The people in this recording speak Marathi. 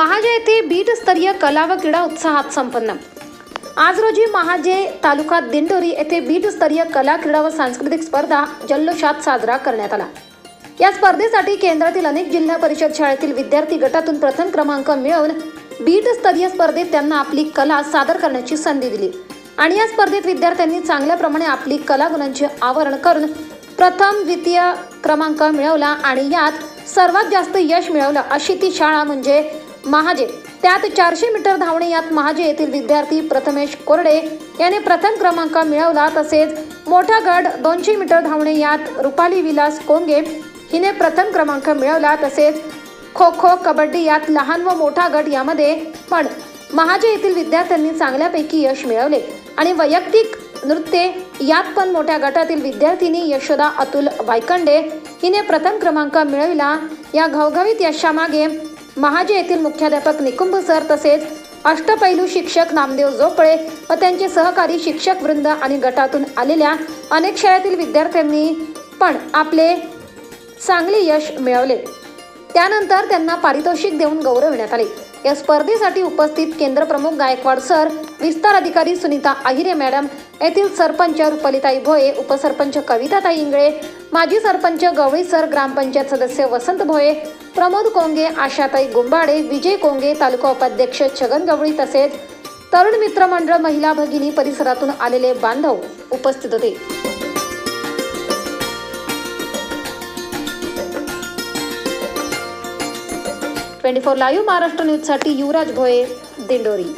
महाजे येथे बीटस्तरीय कला व क्रीडा उत्साहात संपन्न. आज रोजी महाजे तालुका दिंडोरी येथे बीटस्तरीय कला क्रीडा व सांस्कृतिक स्पर्धा जल्लोषात साजरा करण्यात आला. या स्पर्धेसाठी केंद्रातील अनेक जिल्हा परिषद शाळेतील विद्यार्थी गटातून प्रथम क्रमांक मिळवून बीटस्तरीय स्पर्धेत त्यांना आपली कला सादर करण्याची संधी दिली. आणि या स्पर्धेत विद्यार्थ्यांनी चांगल्याप्रमाणे आपली कलागुणांचे आवरण करून प्रथम द्वितीय क्रमांक मिळवला आणि यात सर्वात जास्त यश मिळवलं अशी ती शाळा म्हणजे महाजे. त्यात चारशे मीटर धावणे यात महाजे येथील विद्यार्थी प्रथमेश कोरडे याने प्रथम क्रमांक मिळवला. तसेच मोठा गट दोनशे मीटर धावणे यात रुपाली विलास कोंगे हिने प्रथम क्रमांक मिळवला. तसेच खो खो कबड्डी यात लहान व मोठा गट यामध्ये पण महाजे येथील विद्यार्थ्यांनी चांगल्यापैकी यश मिळवले आणि वैयक्तिक नृत्य यात पण मोठ्या गटातील विद्यार्थिनी यशोदा अतुल वायकंडे हिने प्रथम क्रमांक मिळविला. या घवघवीत यशामागे महाजे येथील मुख्याध्यापक निकुंभ सर तसेच अष्टपैलू शिक्षक नामदेव जोपळे व त्यांचे सहकारी शिक्षक वृंद आणि गटातून आलेल्या अनेक शाळेतील विद्यार्थ्यांनी पण आपले चांगले यश मिळवले. त्यानंतर त्यांना पारितोषिक देऊन गौरविण्यात आले. या स्पर्धेसाठी उपस्थित केंद्रप्रमुख गायकवाड सर विस्तार अधिकारी सुनीता आहिरे मॅडम. येथील सरपंच रुपलिताई भोये उपसरपंच कविताताई इंगळे माजी सरपंच गवळी सर ग्रामपंचायत सदस्य वसंत भोये प्रमोद कोंगे आशाताई गुंबाडे विजय कोंगे तालुका उपाध्यक्ष छगन गवळी तसेच तरुण मित्र मंडळ महिला भगिनी परिसरातून आलेले बांधव उपस्थित होते. ट्वेंटी फोर लाईव्ह महाराष्ट्र न्यूजसाठी युवराज भोये दिंडोरी.